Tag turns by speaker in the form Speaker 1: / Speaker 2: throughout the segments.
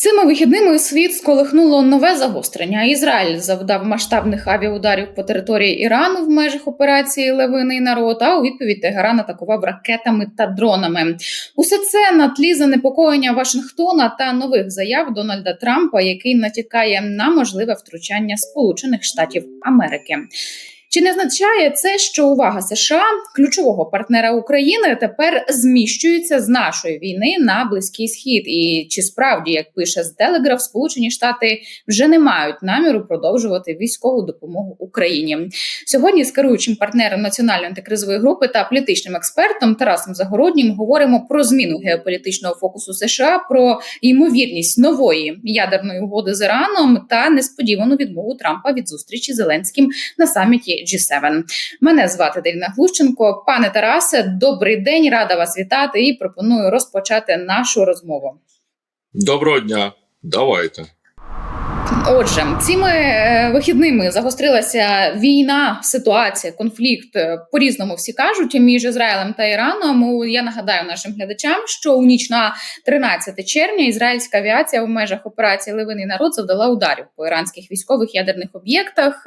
Speaker 1: Цими вихідними світ сколихнуло нове загострення. Ізраїль завдав масштабних авіаударів по території Ірану в межах операції Левиний народ. А у відповідь Тегеран атакував ракетами та дронами. Усе це на тлі занепокоєння Вашингтона та нових заяв Дональда Трампа, який натякає на можливе втручання Сполучених Штатів Америки. Чи не означає це, що увага США, ключового партнера України, тепер зміщується з нашої війни на близький схід? І чи справді, як пише з Телеграф, Сполучені Штати вже не мають наміру продовжувати військову допомогу Україні? Сьогодні з керуючим партнером національної антикризової групи та політичним експертом Тарасом Загороднім говоримо про зміну геополітичного фокусу США, про ймовірність нової ядерної угоди з Іраном та несподівану відмову Трампа від зустрічі Зеленським на саміті G7. Мене звати Даріна Глущенко. Пане Тарасе, добрий день, рада вас вітати і пропоную розпочати нашу розмову.
Speaker 2: Доброго дня, давайте.
Speaker 1: Отже, цими е, вихідними загострилася війна, ситуація, конфлікт е, по різному всі кажуть між Ізраїлем та Іраном. Я нагадаю нашим глядачам, що у ніч на 13 червня ізраїльська авіація в межах операції Левиний народ завдала ударів по іранських військових ядерних об'єктах.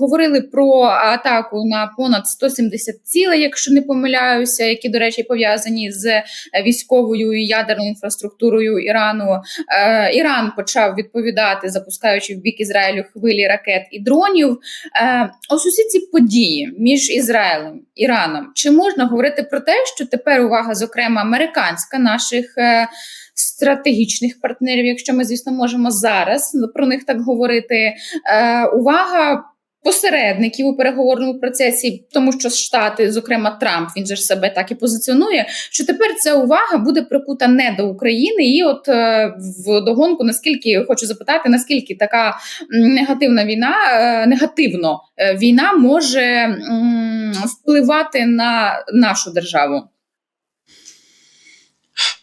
Speaker 1: Говорили про атаку на понад 170 цілей, якщо не помиляюся, які, до речі, пов'язані з військовою і ядерною інфраструктурою Ірану. Е, Іран почав відповідати, запускаючи в бік Ізраїлю хвилі ракет і дронів. Е, ось усі ці події між Ізраїлем Іраном. Чи можна говорити про те, що тепер увага, зокрема, американська наших е, стратегічних партнерів, якщо ми, звісно, можемо зараз про них так говорити, е, увага. Посередників у переговорному процесі, тому що Штати, зокрема Трамп, він же ж себе так і позиціонує. Що тепер ця увага буде прикута не до України, і от е, в догонку, наскільки хочу запитати, наскільки така негативна війна, е, негативно е, війна може м, впливати на нашу державу?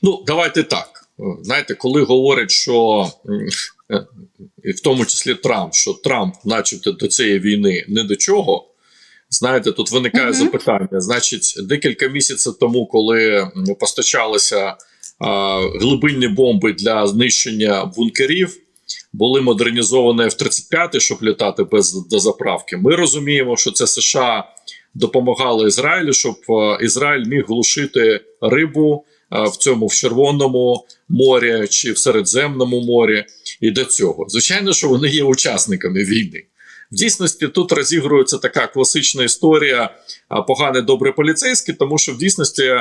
Speaker 2: Ну, давайте так. Знаєте, коли говорять, що е, і в тому числі Трамп, що Трамп, начебто, до цієї війни не до чого. Знаєте, тут виникає
Speaker 1: Мгм.
Speaker 2: запитання. Значить, декілька місяців тому, коли постачалися а, глибинні бомби для знищення бункерів, були модернізовані F-35, щоб літати без дозаправки. Ми розуміємо, що це США допомагали Ізраїлю, щоб е, Ізраїль міг глушити рибу е, в цьому в Червоному морі чи в Середземному морі. І до цього, звичайно, що вони є учасниками війни. В дійсності тут розігрується така класична історія а, поганий добрий поліцейський, тому що в дійсності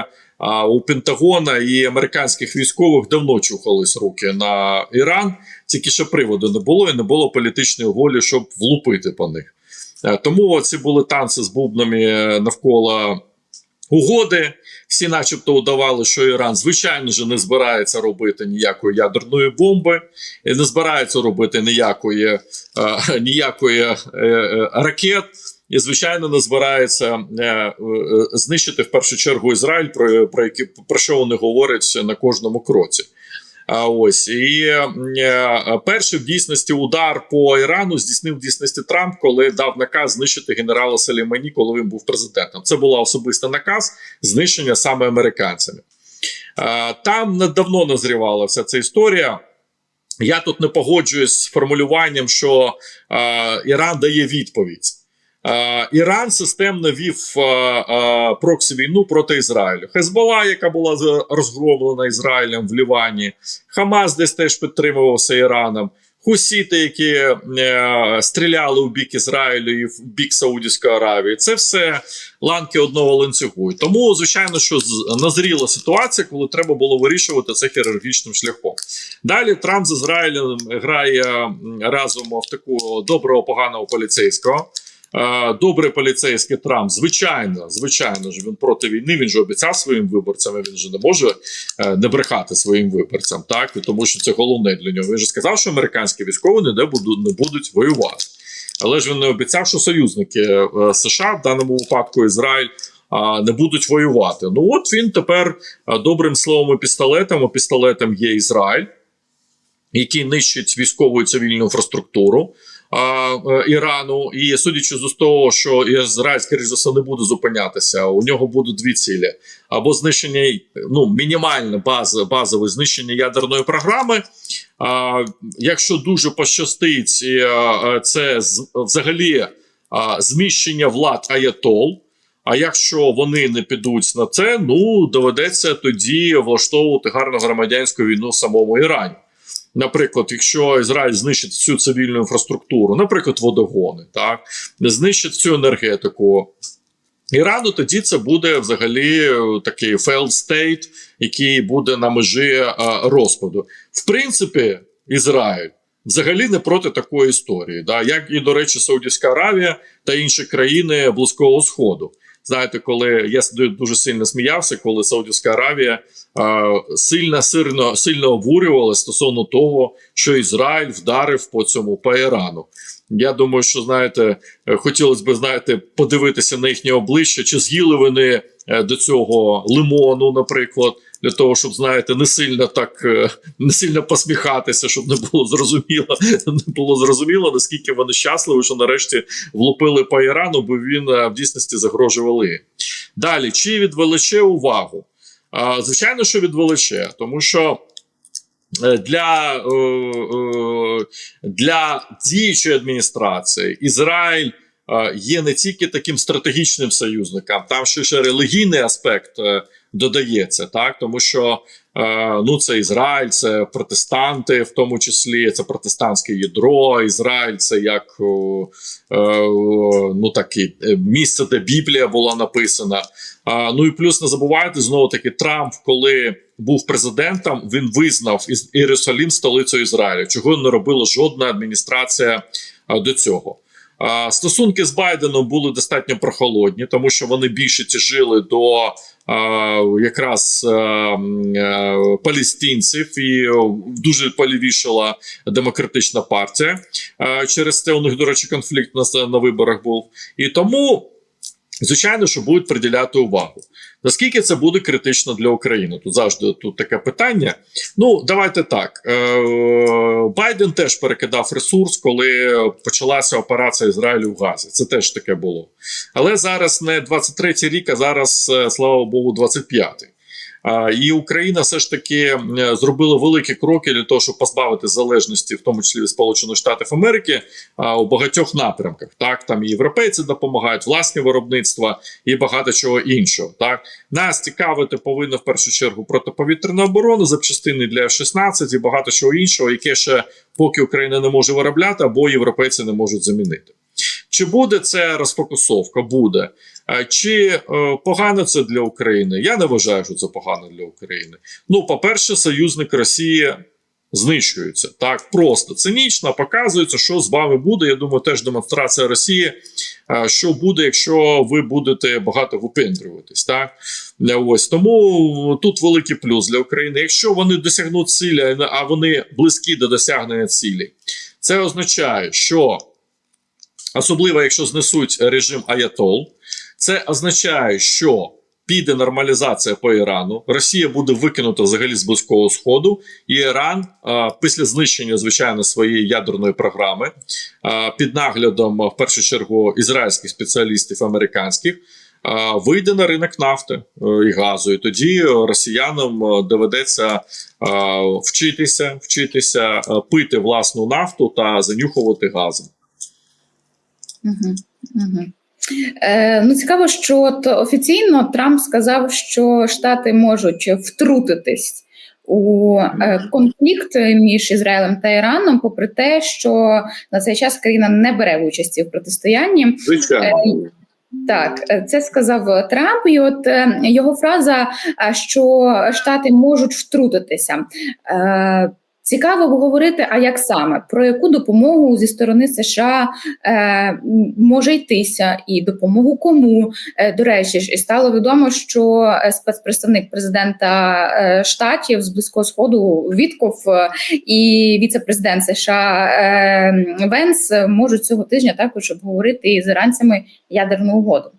Speaker 2: у Пентагона і американських військових давно чухались руки на Іран, тільки що приводу не було і не було політичної волі, щоб влупити по них. Е, Тому ці були танці з бубнами е, навколо угоди. Всі, начебто, удавали, що Іран, звичайно ж, не збирається робити ніякої ядерної бомби, не збирається робити ніякої, е, ніякої е, е, ракет. І, звичайно, не збирається е, е, знищити в першу чергу Ізраїль, про, про, які, про що вони говорять на кожному кроці. Ось і е, перший в дійсності удар по Ірану здійснив в дійсності Трамп, коли дав наказ знищити генерала Салімані, коли він був президентом. Це була особистий наказ знищення саме американцями. Там недавно назрівала вся ця історія. Я тут не погоджуюсь з формулюванням, що Іран дає відповідь. Іран системно вів проксі війну проти Ізраїлю. Хезбола, яка була розгромлена Ізраїлем в Лівані, Хамас десь теж підтримувався Іраном. Хусіти, які е, стріляли у бік Ізраїлю і в бік Саудівської Аравії, це все ланки одного ланцюгу. Тому, звичайно, що назріла ситуація, коли треба було вирішувати це хірургічним шляхом. Далі Трамп з Ізраїлем грає разом в таку доброго поганого поліцейського. Е, Добрий поліцейський Трамп, звичайно, звичайно ж, він проти війни. Він же обіцяв своїм виборцям. Він же не може е, не брехати своїм виборцям, так тому, що це головне для нього. Він же сказав, що американські військові ніде будуть не будуть воювати. Але ж він не обіцяв, що союзники е, США в даному випадку Ізраїль. Не будуть воювати. Ну от він тепер добрим словом і пістолетом. Пістолетом є Ізраїль, який нищить військову і цивільну інфраструктуру. Е, Ірану, і судячи з того, що Ізраїль, скоріш за все, не буде зупинятися, у нього будуть дві цілі: або знищення, ну мінімальне баз, базове знищення ядерної програми. А, якщо дуже пощастить, це взагалі зміщення влад Аятол. А якщо вони не підуть на це, ну доведеться тоді влаштовувати гарну громадянську війну самому Ірані. Наприклад, якщо Ізраїль знищить всю цивільну інфраструктуру, наприклад, водогони, так знищить всю енергетику Ірану, тоді це буде взагалі е, такий failed state, який буде на межі е, розпаду. В принципі, Ізраїль взагалі не проти такої історії, да? як і, до речі, Саудівська Аравія та інші країни Близького Сходу. Знаєте, коли я дуже сильно сміявся, коли Саудівська Аравія е, сильно сильно сильно обурювала стосовно того, що Ізраїль вдарив по цьому по Ірану. Я думаю, що знаєте, е, хотілося б знаєте, подивитися на їхнє обличчя, чи з'їли вони е, до цього лимону, наприклад, для того, щоб знаєте, не сильно так е, не сильно посміхатися, щоб не було зрозуміло, не було зрозуміло, наскільки вони щасливі, що нарешті влупили по Ірану, бо він е, в дійсності загрожували. Далі, чи відвеличе увагу? Звичайно, що відвеличе, тому що. е, Для, для діючої адміністрації Ізраїль є не тільки таким стратегічним союзником, там ще ще релігійний аспект додається, так тому що е, ну це Ізраїль, це протестанти, в тому числі це протестантське ядро. Ізраїль це як о, е, ну такі е, місце, де Біблія була написана. А, ну і плюс не забувайте знову таки Трамп, коли був президентом, він визнав Єрусалим столицею Ізраїлю, чого не робила жодна адміністрація до цього. Стосунки з Байденом були достатньо прохолодні, тому що вони більше тяжили до якраз е, палестинців і дуже полівішала демократична партія. Через це у них, до речі, конфлікт на, на виборах був. І тому. Звичайно, що будуть приділяти увагу. Наскільки це буде критично для України? Тут завжди тут таке питання. Ну, давайте так. Е, Байден теж перекидав ресурс, коли почалася операція Ізраїлю в Газі. Це теж таке було. Але зараз не 23-й рік, а зараз, е, слава Богу, 25-й. І Україна все ж таки е, зробила великі кроки для того, щоб позбавити залежності, в тому числі від Сполучених Штатів Америки, у багатьох напрямках. Так, там і європейці допомагають, власні виробництва і багато чого іншого. Так нас цікавити повинна в першу чергу протиповітряна оборона, запчастини для F-16 і багато чого іншого, яке ще поки Україна не може виробляти, або європейці не можуть замінити. Чи буде це розфокусовка? Буде. Е, Чи е, погано це для України? Я не вважаю, що це погано для України. Ну, по-перше, союзник Росії знищується так просто цинічно показується, що з вами буде. Я думаю, теж демонстрація Росії, е, що буде, якщо ви будете багато випендрюватись. Так ось тому тут великий плюс для України. Якщо вони досягнуть цілі, а вони близькі до досягнення цілі, це означає, що особливо якщо знесуть режим Аятол, це означає, що піде нормалізація по Ірану, Росія буде викинута взагалі з близького сходу, і Іран після знищення звичайно своєї ядерної програми під наглядом в першу чергу ізраїльських спеціалістів американських. Вийде на ринок нафти е, і газу, і тоді е, росіянам е, доведеться вчитися, вчитися е, пити власну нафту та занюхувати газом.
Speaker 1: Угу, угу. Е, ну, цікаво, що от офіційно Трамп сказав, що Штати можуть втрутитись у е, конфлікт між Ізраїлем та Іраном, попри те, що на цей час країна не бере участі в протистоянні.
Speaker 2: Звичайно.
Speaker 1: Е, Так, це сказав Трамп, і от його фраза, що Штати можуть втрутитися. Цікаво обговорити, а як саме про яку допомогу зі сторони США е, може йтися, і допомогу кому. Е, до речі, ж і стало відомо, що е, спецпредставник президента е, штатів з близького сходу Вітков е, і віце-президент США е, Венс можуть цього тижня також обговорити із іранцями ядерну угоду.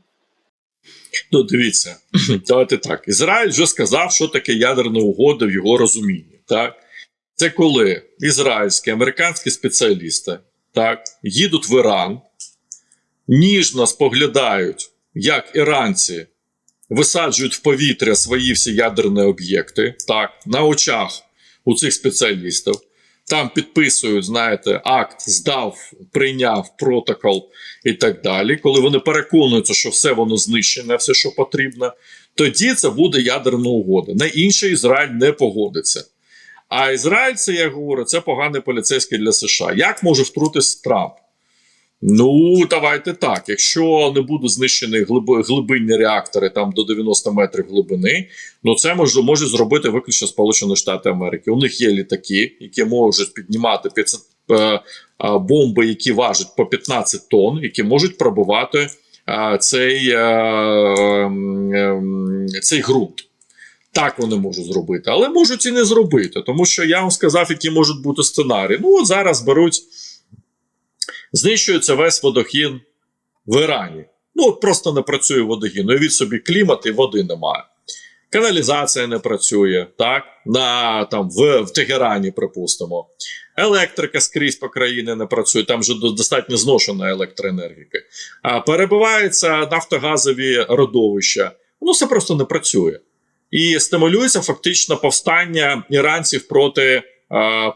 Speaker 2: Ну, дивіться, давайте так. Ізраїль вже сказав, що таке ядерна угода в його розумінні. Так? Це коли ізраїльські американські спеціалісти так, їдуть в Іран, ніжно споглядають, як іранці висаджують в повітря свої всі ядерні об'єкти, так, на очах у цих спеціалістів. Там підписують, знаєте, акт, здав, прийняв протокол і так далі. Коли вони переконуються, що все воно знищене, все, що потрібно, тоді це буде ядерна угода. На інше Ізраїль не погодиться. А Ізраїль, це я говорю, це поганий поліцейський для США. Як може втрутитися Трамп? Ну, давайте так. Якщо не будуть знищені глибинні реактори там до 90 метрів глибини, ну це може, може зробити виключно Сполучені Штати Америки. У них є літаки, які можуть піднімати 500, е, е, бомби, які важать по 15 тонн, які можуть пробувати е, цей, е, ем, цей ґрунт. Так вони можуть зробити, але можуть і не зробити, тому що я вам сказав, які можуть бути сценарії. Ну, от зараз беруть, знищується весь водохід в Ірані. Ну, от просто не працює водогін. Уявіть собі клімат і води немає. Каналізація не працює, так? На, там, в, в Тегерані, припустимо. Електрика скрізь по країні не працює, там вже достатньо зношена електроенергіка. А перебиваються нафтогазові родовища. Ну, все просто не працює. І стимулюється фактично повстання іранців проти, е,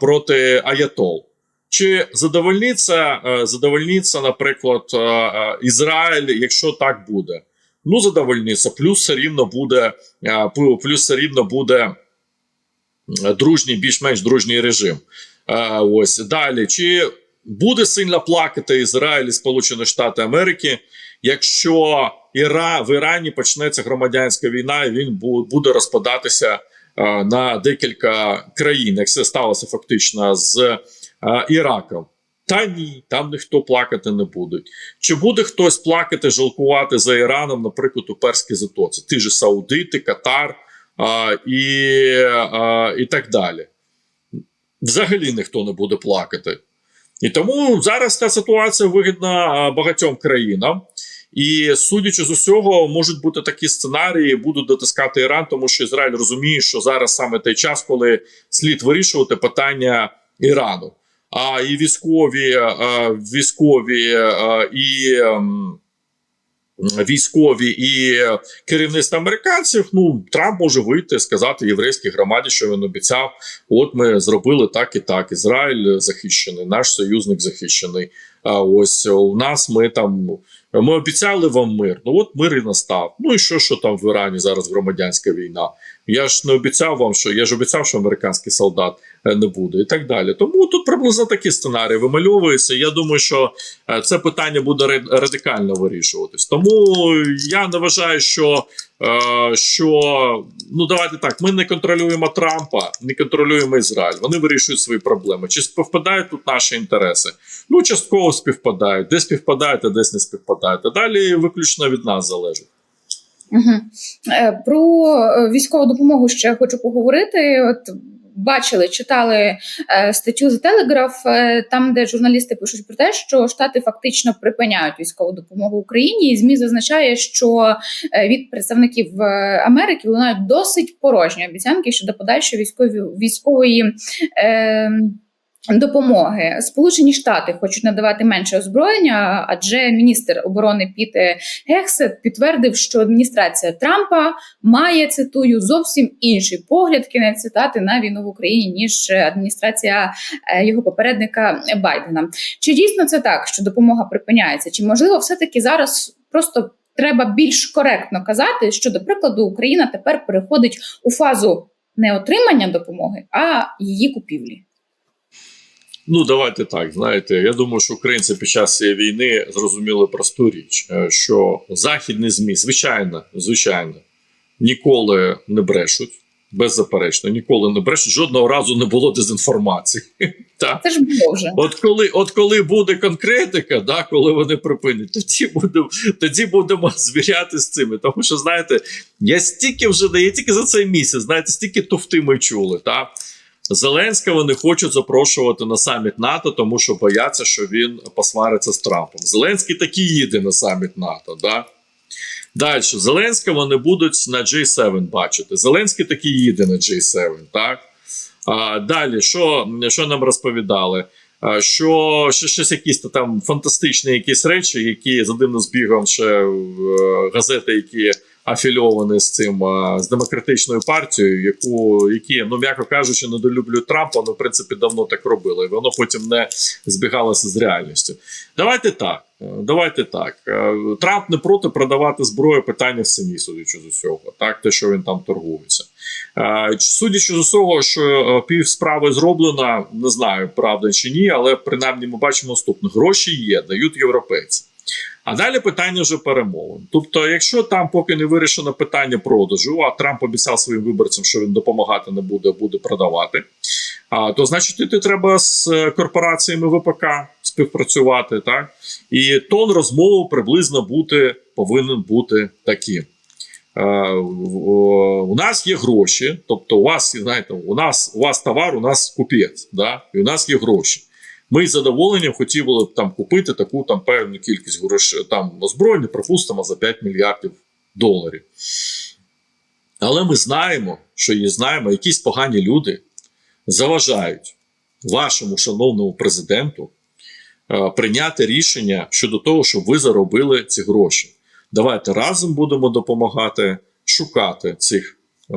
Speaker 2: проти Аятол. Чи задовольниться, е, задовольниться, наприклад, е, Ізраїль, якщо так буде? Ну, задовольниться, плюс все рівно буде, плюс все рівно буде дружній, більш-менш дружній режим. Ось далі. Чи буде сильно плакати Ізраїль і Сполучені Штати Америки, якщо Іра, в Ірані почнеться громадянська війна, і він буде розпадатися е, на декілька країн, як це сталося фактично з е, Іраком? Та ні, там ніхто плакати не буде. Чи буде хтось плакати, жалкувати за Іраном, наприклад, у Перській затоці? Ті ж Саудити, Катар а, і, а, і так далі. Взагалі ніхто не буде плакати. І тому зараз ця ситуація вигідна багатьом країнам. І судячи з усього, можуть бути такі сценарії, будуть дотискати Іран, тому що Ізраїль розуміє, що зараз саме той час, коли слід вирішувати питання Ірану. А і військові, військові і ем, військові і керівництво американців. Ну Трамп може вийти і сказати єврейській громаді, що він обіцяв. От ми зробили так і так. Ізраїль захищений, наш союзник захищений. А ось у нас ми там. Ми обіцяли вам мир. Ну от мир і настав. Ну і що, що там в Ірані зараз громадянська війна? Я ж не обіцяв вам, що я ж обіцяв, що американський солдат е, не буде, і так далі. Тому тут приблизно такі сценарії вимальовуються. Я думаю, що е, це питання буде радикально вирішуватись. Тому я не вважаю, що, е, що ну давайте так. Ми не контролюємо Трампа, не контролюємо Ізраїль. Вони вирішують свої проблеми. Чи співпадають тут наші інтереси? Ну, частково співпадають, де співпадають, а десь не співпадають. А далі виключно від нас залежить.
Speaker 1: Угу. Про е, військову допомогу ще хочу поговорити. От бачили, читали е, статтю Telegraph, е, там, де журналісти пишуть про те, що штати фактично припиняють військову допомогу Україні. І ЗМІ зазначає, що від представників Америки лунають досить порожні обіцянки щодо подальшої військової військової. Е, Допомоги Сполучені Штати хочуть надавати менше озброєння, адже міністр оборони Піт Гексет підтвердив, що адміністрація Трампа має цитую зовсім інший погляд кінець цитати на війну в Україні ніж адміністрація е, його попередника Байдена. Чи дійсно це так, що допомога припиняється? Чи можливо, все таки зараз просто треба більш коректно казати, що до прикладу Україна тепер переходить у фазу не отримання допомоги, а її купівлі?
Speaker 2: Ну, давайте так. Знаєте, я думаю, що українці під час цієї війни зрозуміли просту річ, е, що західні змі, звичайно, звичайно, ніколи не брешуть. Беззаперечно, ніколи не брешуть. Жодного разу не було дезінформації. Так.
Speaker 1: Це ж було вже.
Speaker 2: От коли, от коли буде конкретика, да, коли вони припинять, тоді будемо, тоді будемо звіряти з цими. Тому що, знаєте, я стільки вже я тільки за цей місяць, знаєте, стільки туфти ми чули. Так? Зеленського не хочуть запрошувати на саміт НАТО, тому що бояться, що він посвариться з Трампом. Зеленський таки їде на саміт НАТО. Да? Далі, Зеленського не будуть на G7 бачити. Зеленський таки їде на G7, так? А, далі, що, що нам розповідали? е, що, що щось якісь там фантастичні якісь речі, які за дивним збігом ще е, газети, які афільовані з цим з демократичною партією, яку які, ну м'яко кажучи, недолюблюють Трампа, ну в принципі давно так робили. І воно потім не збігалося з реальністю. Давайте так. е, Давайте так. Е, Трамп не проти продавати зброю питання в ціні, судячи з усього, так те, що він там торгується. Е, Судячи з усього, що пів справи зроблена, не знаю, правда чи ні, але принаймні ми бачимо наступне: гроші є, дають європейці. А далі питання вже перемовин. Тобто, якщо там поки не вирішено питання продажу, а Трамп обіцяв своїм виборцям, що він допомагати не буде, буде продавати, а, то значить іти треба з е, корпораціями ВПК співпрацювати, так? І тон розмови приблизно бути повинен бути таким. Е, у нас є гроші, тобто у вас, знаєте, у нас у вас товар, у нас купець, да? і у нас є гроші. Ми з задоволенням хотіли б там купити таку там певну кількість грошей, там озброєння, припустимо, за 5 мільярдів доларів. Але ми знаємо, що є знаємо, якісь погані люди заважають вашому шановному президенту е, прийняти рішення щодо того, щоб ви заробили ці гроші. Давайте разом будемо допомагати шукати цих е,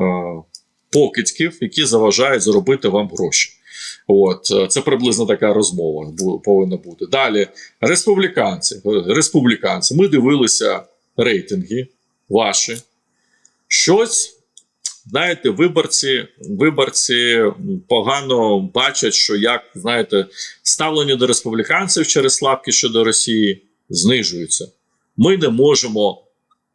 Speaker 2: покидьків, які заважають заробити вам гроші. От е, це приблизно така розмова повинна бути. Далі республіканці. е, Республіканці. Ми дивилися рейтинги ваші. Щось. Знаєте, виборці, виборці погано бачать, що як знаєте, ставлення до республіканців через слабкість щодо Росії знижується. Ми не можемо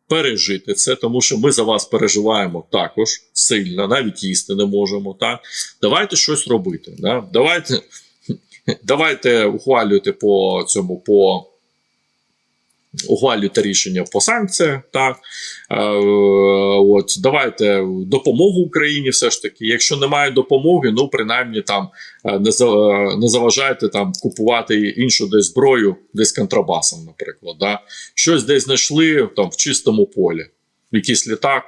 Speaker 2: пережити це, тому що ми за вас переживаємо також сильно, навіть їсти не можемо. Так? Давайте щось робити. Да? Давайте, давайте ухвалюйте по цьому по. Ухвалюйте рішення по санкціях, так е, от давайте допомогу Україні. Все ж таки, якщо немає допомоги, ну принаймні там е, не не заважайте там купувати іншу десь зброю, десь контрабасом, наприклад. Да? Щось десь знайшли там в чистому полі, якийсь літак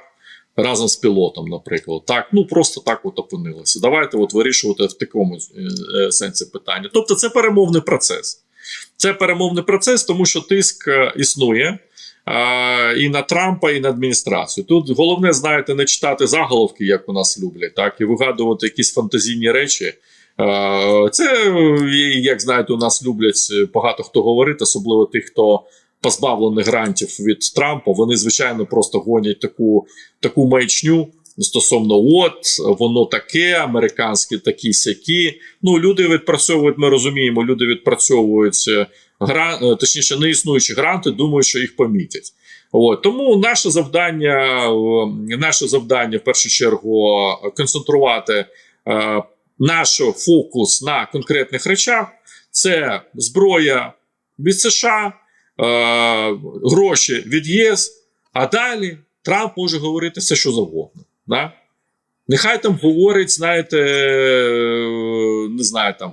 Speaker 2: разом з пілотом, наприклад. Так, ну просто так от опинилося. Давайте от вирішувати в такому е, е, сенсі питання. Тобто, це перемовний процес. Це перемовний процес, тому що тиск е, існує. е, І на Трампа, і на адміністрацію. Тут головне, знаєте, не читати заголовки, як у нас люблять, так, і вигадувати якісь фантазійні речі. Е, Це, як знаєте, у нас люблять багато хто говорити, особливо тих, хто позбавлений грантів від Трампа. Вони, звичайно, просто гонять таку, таку маячню. Стосовно от воно таке, американські такі сякі. Ну люди відпрацьовують. Ми розуміємо, люди відпрацьовують е, гран, е, точніше, не існуючі гранти, думають, що їх помітять. От тому наше завдання, е, наше завдання в першу чергу концентрувати е, наш фокус на конкретних речах: це зброя від США, е, гроші від ЄС. А далі Трамп може говорити все, що завгодно. Да? Нехай там говорить, знаєте, е, не знаю, там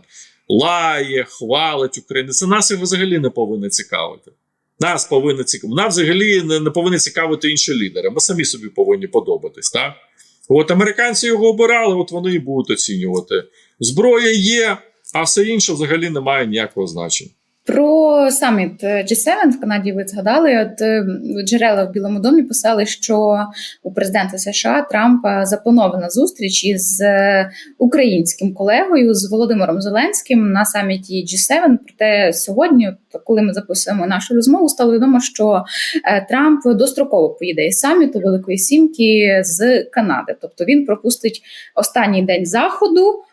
Speaker 2: лає, хвалить Україну. Це нас і взагалі не повинно цікавити. Нас повинно цікавити. Нас взагалі не, не повинні цікавити інші лідери. Ми самі собі повинні подобатись. Так? От американці його обирали, от вони і будуть оцінювати. Зброя є, а все інше взагалі не має ніякого значення.
Speaker 1: Про саміт е, G7 в Канаді ви згадали. От е, джерела в Білому домі писали, що у президента США Трампа запланована зустріч із е, українським колегою з Володимиром Зеленським на саміті G7. Проте сьогодні, коли ми записуємо нашу розмову, стало відомо, що е, Трамп достроково поїде із саміту Великої Сімки з Канади. Тобто він пропустить останній день заходу,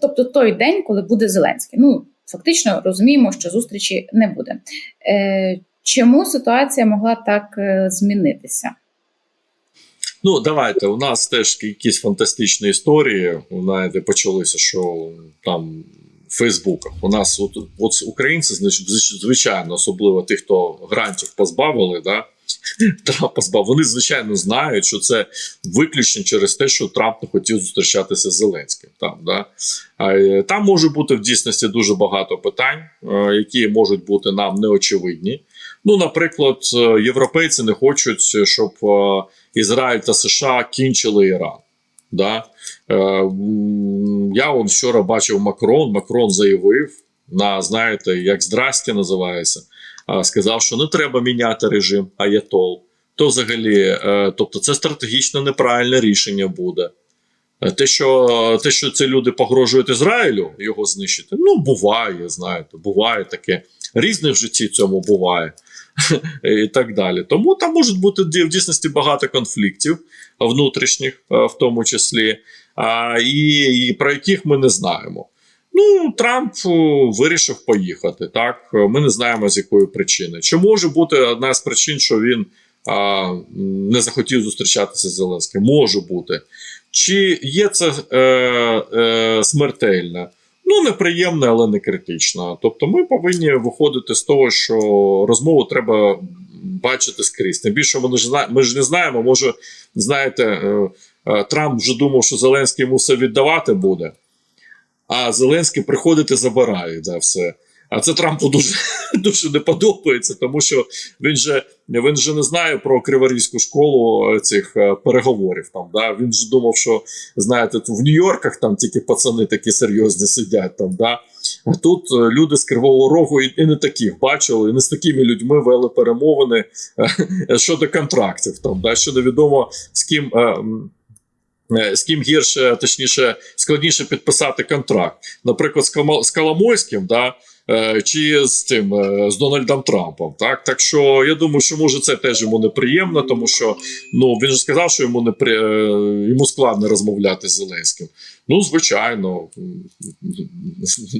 Speaker 1: тобто той день, коли буде Зеленський. Ну фактично розуміємо, що зустрічі не буде. Е, чому ситуація могла так е, змінитися?
Speaker 2: Ну, давайте. У нас теж якісь фантастичні історії. Знаєте, почалися, що там Фейсбуках. У нас от, от українці, звичайно, особливо тих, хто грантів позбавили, да, Трамп. Вони звичайно знають, що це виключно через те, що Трамп не хотів зустрічатися з Зеленським. Там да е, там може бути в дійсності дуже багато питань, е, які можуть бути нам неочевидні. Ну, наприклад, е, європейці не хочуть, щоб Ізраїль та США кінчили Іран. Да? Е, я он вчора бачив Макрон. Макрон заявив на знаєте, як здрасті називається. Сказав, що не треба міняти режим Аятол. То взагалі, е, тобто, це стратегічно неправильне рішення буде. Е, Те, що, те, що ці люди погрожують Ізраїлю, його знищити, ну буває, знаєте, буває таке. Різне в житті цьому буває. І так далі. Тому там можуть бути в дійсності багато конфліктів внутрішніх, е, в тому числі, і, і про яких ми не знаємо. Ну, Трамп вирішив поїхати. Так, Е, ми не знаємо з якої причини. Чи може бути одна з причин, що він а, не захотів зустрічатися з Зеленським? Може бути. Чи є це е, е, смертельно? Ну, неприємне, але не критично. Тобто, ми повинні виходити з того, що розмову треба бачити скрізь. Тим більше ми ж, ми ж не знаємо, може, знаєте, е, е, Трамп вже думав, що Зеленський все віддавати буде, а Зеленський приходить і забирає да, все. А це Трампу дуже, дуже не подобається, тому що він же, він же не знає про Криворізьку школу е, цих е, переговорів. Там, да? Він ж думав, що знаєте, в Нью-Йорках там тільки пацани такі серйозні сидять. Там, да? А тут е, люди з Кривого Рогу і, і не таких бачили, і не з такими людьми вели перемовини щодо контрактів. Там, да? Що невідомо з ким. З ким гірше, точніше, складніше підписати контракт. Наприклад, з, Коломойським, да, чи з тим е, з Дональдом Трампом. Так, так що я думаю, що може це теж йому неприємно, тому що ну він же сказав, що йому не при... е, йому складно розмовляти з Зеленським. Ну, звичайно,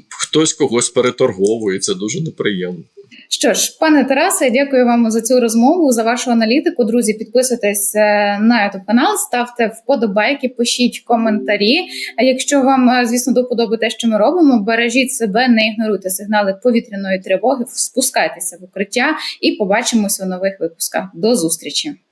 Speaker 2: хтось когось переторговує, це дуже неприємно.
Speaker 1: Що ж, пане Тарасе, дякую вам за цю розмову, за вашу аналітику. Друзі, підписуйтесь е, на youtube канал, ставте вподобайки, пишіть коментарі. А якщо вам, е, звісно, до подоби те, що ми робимо, бережіть себе, не ігноруйте сигнали повітряної тривоги, спускайтеся в укриття і побачимося у нових випусках. До зустрічі.